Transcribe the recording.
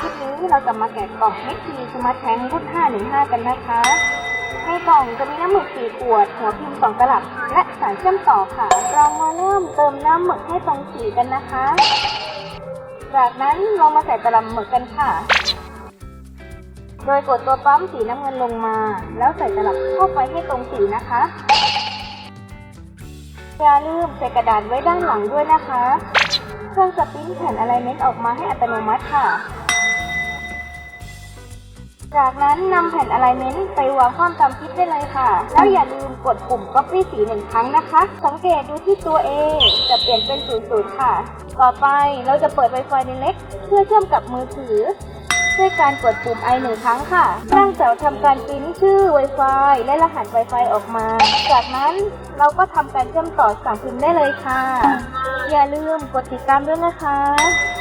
คลิปนี้เราจะมาแกะกล่อง HP Smart Tank รุ่น 515 กันนะคะ ในกล่องจะมีน้ำหมึกสีขวด หัวพิมพ์สองตลับ และสายเชื่อมต่อค่ะ เรามาเริ่มเติมน้ำหมึกให้ตรงสีกันนะคะ จากนั้นเรามาใส่ตลับหมึกกันค่ะ โดยกดตัวปั๊มสีน้ำเงินลงมา แล้วใส่ตลับเข้าไปให้ตรงสีนะคะอย่าลืมใส่กระดาษไว้ด้านหลังด้วยนะคะ เครื่องสปริ้นแผ่นอะไลเมนต์ออกมาให้อัตโนมัติค่ะ จากนั้นนำแผ่นอะไลเมนต์ไปวางคว่ำตามคลิปได้เลยค่ะ แล้วอย่าลืมกดปุ่ม Copy สีหนึ่งครั้งนะคะ สังเกตดูที่ตัว A จะเปลี่ยนเป็น 00 ค่ะ ต่อไปเราจะเปิด Wi-Fi ในเล็กเพื่อเชื่อมกับมือถือ ด้วยการกดปุ่ม I หนึ่งครั้งค่ะ ตั้งแถวทำการปริ้นชื่อ Wi-Fi และรหัส Wi-Fi ออกมา จากนั้นเราก็ทำการเชื่อมต่อสั่งพิมพ์ได้เลยค่ะ อย่าลืมกดติดตามด้วยนะคะ